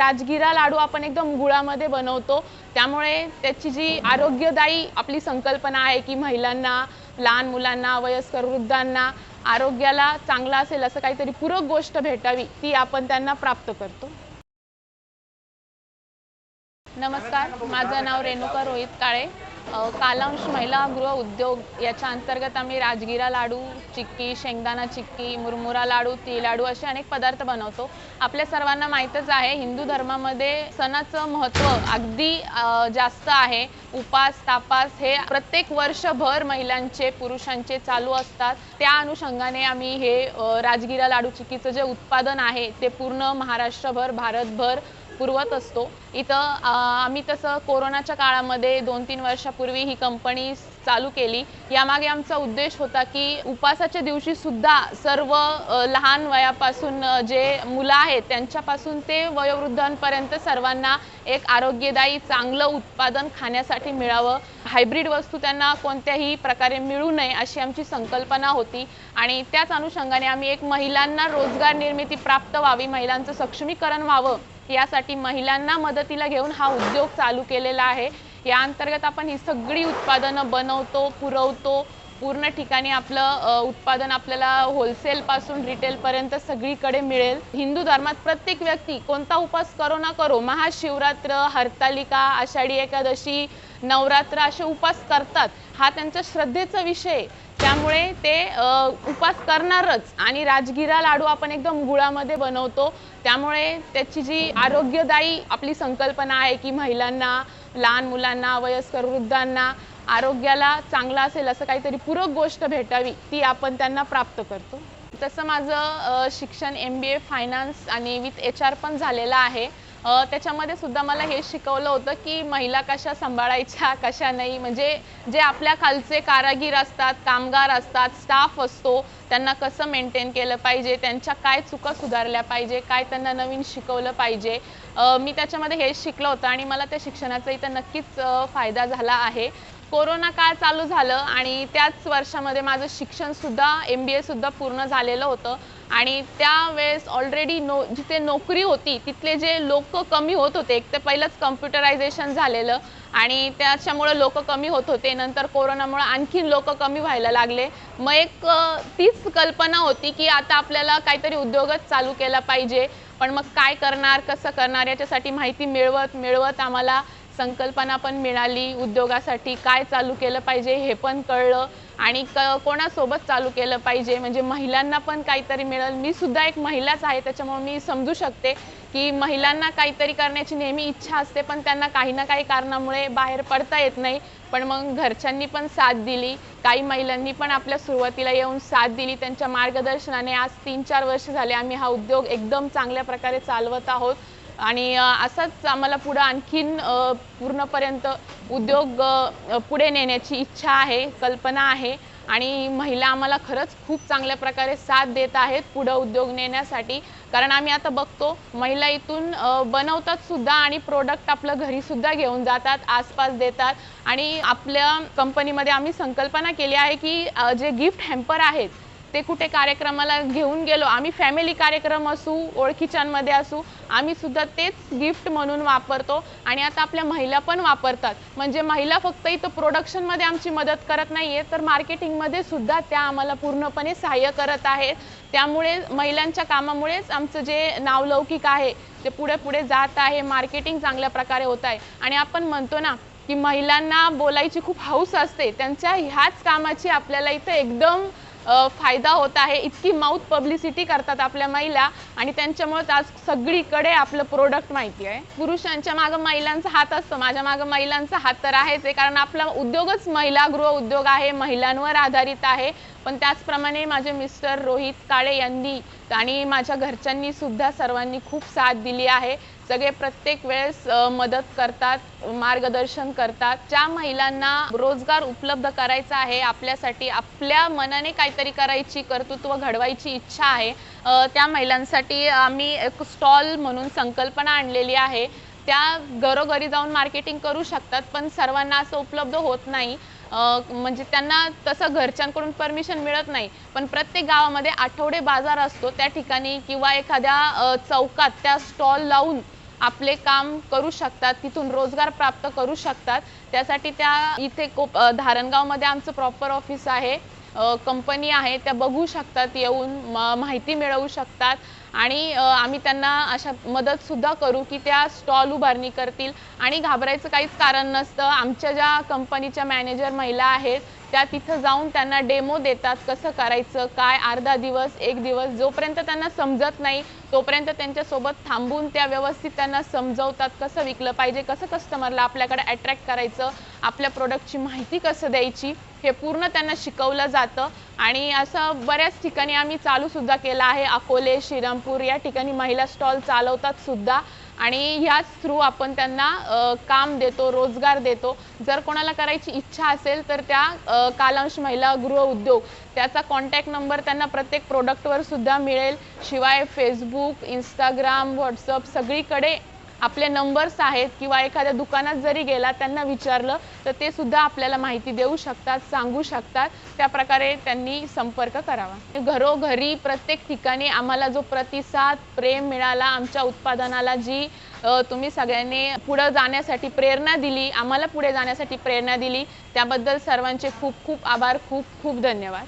राजगिरा लाडू आपण एकदम गुळामध्ये बनवतो. त्यामुळे त्याची जी आरोग्यदायी आपली संकल्पना आहे की महिलांना लहान मुलांना वयस्कर वृद्धांना आरोग्याला चांगला असेल असं काहीतरी पूरक गोष्ट भेटावी ती आपण त्यांना प्राप्त करतो. नमस्कार माझं नाव रेणुका रोहित काळे. कालांश महिला गृह उद्योग याच्या अंतर्गत आम्ही राजगिरा लाडू चिक्की शेंगदाणा चिक्की मुरमुरा लाडू ती लाडू असे अनेक पदार्थ बनवतो. आपल्या सर्वांना माहीतच आहे हिंदू धर्मामध्ये सणाचं महत्त्व अगदी जास्त आहे. उपास तापास हे प्रत्येक वर्षभर महिलांचे पुरुषांचे चालू असतात. त्या अनुषंगाने आम्ही हे राजगिरा लाडू चिक्कीचं जे उत्पादन आहे ते पूर्ण महाराष्ट्रभर भारतभर पुरवत असतो. इथं आम्ही तसं कोरोनाच्या काळामध्ये दोन तीन वर्षापूर्वी ही कंपनी चालू केली. यामागे आमचा उद्देश होता की उपासाच्या दिवशी सुद्धा सर्व लहान वयापासून जे मुलं आहेत त्यांच्यापासून ते वयोवृद्धांपर्यंत सर्वांना एक आरोग्यदायी चांगलं उत्पादन खाण्यासाठी मिळावं. हायब्रिड वस्तू त्यांना कोणत्याही प्रकारे मिळू नये अशी आमची संकल्पना होती. आणि त्याच अनुषंगाने आम्ही एक महिलांना रोजगार निर्मिती प्राप्त व्हावी महिलांचं सक्षमीकरण व्हावं यासाठी महिलांना मदतीला घेऊन हा उद्योग चालू केलेला आहे. या अंतर्गत आपण ही सगळी उत्पादनं बनवतो पुरवतो. पूर्ण ठिकाणी आपलं उत्पादन आपल्याला होलसेलपासून रिटेलपर्यंत सगळीकडे मिळेल. हिंदू धर्मात प्रत्येक व्यक्ती कोणता उपास करो ना करो महाशिवरात्र हरतालिका आषाढी एकादशी नवरात्र असे उपास करतात. हा त्यांच्या श्रद्धेचा विषय आहे. त्यामुळे ते उपास करणारच. आणि राजगिरा लाडू आपण एकदम गुळामध्ये बनवतो. त्यामुळे त्याची जी आरोग्यदायी आपली संकल्पना आहे की महिलांना लहान मुलांना वयस्कर वृद्धांना आरोग्याला चांगला असेल असं काहीतरी पूरक गोष्ट भेटावी ती आपण त्यांना प्राप्त करतो. तसं माझं शिक्षण एम बी ए फायनान्स आणि विथ एच आर पण झालेलं आहे. त्याच्यामध्ये सुद्धा मला हे शिकवलं होतं की महिला कशा सांभाळायच्या कशा नाही. म्हणजे जे आपल्या खालचे कारागीर असतात कामगार असतात स्टाफ असतो त्यांना कसं मेंटेन केलं पाहिजे त्यांच्या काय चुका सुधारल्या पाहिजे काय त्यांना नवीन शिकवलं पाहिजे मी त्याच्यामध्ये हे शिकलं होतं आणि मला त्या शिक्षणाचा इथं नक्कीच फायदा झाला आहे. कोरोना काळ चालू झालं आणि त्याच वर्षामध्ये माझं शिक्षणसुद्धा एम बी एसुद्धा पूर्ण झालेलं होतं. आणि त्यावेळेस ऑलरेडी नो जिथे नोकरी होती तिथले जे लोक कमी होत होते एक तर पहिलंच कम्प्युटरायझेशन झालेलं आणि त्याच्यामुळं लोक कमी होत होते. नंतर कोरोनामुळं आणखीन लोक कमी व्हायला लागले. मग एक तीच कल्पना होती की आता आपल्याला काहीतरी उद्योगच चालू केला पाहिजे. पण मग काय करणार कसं करणार याच्यासाठी माहिती मिळवत मिळवत आम्हाला संकल्पना पण मिळाली उद्योगासाठी काय चालू केलं पाहिजे हे पण कळलं आणि क कोणासोबत चालू केलं पाहिजे म्हणजे महिलांना पण काहीतरी मिळेल. मी सुद्धा एक महिलाच आहे त्याच्यामुळे मी समजू शकते की महिलांना काहीतरी करण्याची नेहमी इच्छा असते पण त्यांना काही ना काही कारणामुळे बाहेर पडता येत नाही. पण मग घरच्यांनी पण साथ दिली काही महिलांनी पण आपल्या सुरुवातीला येऊन साथ दिली त्यांच्या मार्गदर्शनाने आज तीन चार वर्ष झाले आम्ही हा उद्योग एकदम चांगल्या प्रकारे चालवत आहोत. आणि असंच असाच आम्हाला पुढं आणखीन पूर्णपर्यंत उद्योग पुढे नेण्याची इच्छा आहे कल्पना आहे. आणि महिला आम्हाला खरंच खूप चांगल्या प्रकारे साथ देत आहेत पुढं उद्योग नेण्यासाठी. कारण आम्ही आता बघतो महिला इथून बनवतात सुद्धा आणि प्रोडक्ट आपलं घरी सुद्धा घेऊन जातात आसपास देतात. आणि आपल्या कंपनीमध्ये आम्ही संकल्पना केली आहे की जे गिफ्ट हॅम्पर आहेत ते कुठे कार्यक्रमाला घेऊन गेलो. आम्ही फॅमिली कार्यक्रम असू ओळखीच्यांमध्ये असू आम्ही सुद्धा तेच गिफ्ट म्हणून वापरतो. आणि आता आपल्या महिला पण वापरतात. म्हणजे महिला फक्त इथं प्रोडक्शनमध्ये आमची मदत करत नाही आहे तर मार्केटिंगमध्ये सुद्धा त्या आम्हाला पूर्णपणे सहाय्य करत आहेत. त्यामुळे महिलांच्या कामामुळेच आमचं जे नावलौकिक आहे ते पुढे पुढे जात आहे. मार्केटिंग चांगल्या प्रकारे होत आहे. आणि आपण म्हणतो ना की महिलांना बोलायची खूप हौस असते. त्यांच्या ह्याच कामाची आपल्याला इथं एकदम फायदा होत आहे. इतकी माउथ पब्लिसिटी करतात आपल्या महिला आणि त्यांच्यामुळेच आज सगळीकडे आपलं प्रोडक्ट माहिती आहे. पुरुषांच्या मागं महिलांचा हात असतो. माझ्या मागं महिलांचा हात तर आहेच आहे. कारण आपला उद्योगच महिला गृह उद्योग आहे. महिलांवर आधारित आहे. पण त्याचप्रमाणे माझे मिस्टर रोहित काळे यांनी आणि माझ्या घरच्यांनी सुद्धा सर्वांनी खूप साथ दिली आहे. सगळे प्रत्येक वेळेस मदत करतात मार्गदर्शन करतात. ज्या महिलांना रोजगार उपलब्ध करायचा आहे आपल्यासाठी आपल्या मनाने काहीतरी करायची कर्तृत्व घडवायची इच्छा आहे त्या महिलांसाठी आम्ही एक स्टॉल म्हणून संकल्पना आणलेली आहे. त्या घरोघरी जाऊन मार्केटिंग करू शकतात पण सर्वांना असं उपलब्ध होत नाही. म्हणजे त्यांना तसं घरच्यांकडून परमिशन मिळत नाही. पण प्रत्येक गावामध्ये आठवडे बाजार असतो त्या ठिकाणी किंवा एखाद्या चौकात त्या स्टॉल लावून आपले काम करू शकतात तिथून रोजगार प्राप्त करू शकतात. त्यासाठी त्या इथे कोप धारणगावमध्ये आमचं प्रॉपर ऑफिस आहे. कंपनी आहे त्या बघू शकतात येऊन म- माहिती मिळवू शकतात. आणि आम्ही त्यांना अशा मदतसुद्धा करू की त्या स्टॉल उभारणी करतील. आणि घाबरायचं काहीच कारण नसतं. आमच्या ज्या कंपनीच्या मॅनेजर महिला आहेत त्या तिथं जाऊन त्यांना डेमो देतात कसं करायचं काय अर्धा दिवस एक दिवस जोपर्यंत त्यांना समजत नाही तोपर्यंत त्यांच्यासोबत थांबून त्या व्यवस्थित त्यांना समजवतात कसं विकलं पाहिजे कसं कस्टमरला आपल्याकडे अट्रॅक्ट करायचं आपल्या प्रोडक्टची माहिती कसं द्यायची हे पूर्ण त्यांना शिकवलं जातं. आणि असं बऱ्याच ठिकाणी आम्ही चालूसुद्धा केलं आहे अकोले श्रीरामपूर या ठिकाणी महिला स्टॉल चालवतात सुद्धा. आणि ह्याच थ्रू आपण त्यांना काम देतो रोजगार देतो. जर कोणाला करायची इच्छा असेल तर त्या कालांश महिला गृह उद्योग त्याचा कॉन्टॅक्ट नंबर त्यांना प्रत्येक प्रोडक्टवर सुद्धा मिळेल. शिवाय फेसबुक इंस्टाग्राम व्हॉट्सअप सगळीकडे आपले नंबर्स आहेत किंवा एखाद्या दुकानात जरी गेला त्यांना विचारलं तर ते सुद्धा आपल्याला माहिती देऊ शकतात सांगू शकतात. त्या प्रकारे त्यांनी संपर्क करावा. घरोघरी प्रत्येक ठिकाणी आम्हाला जो प्रतिसाद प्रेम मिळाला आमच्या उत्पादनाला जी तुम्ही सगळ्यांनी पुढं जाण्यासाठी प्रेरणा दिली आम्हाला पुढे जाण्यासाठी प्रेरणा दिली त्याबद्दल सर्वांचे खूप खूप आभार खूप खूप धन्यवाद.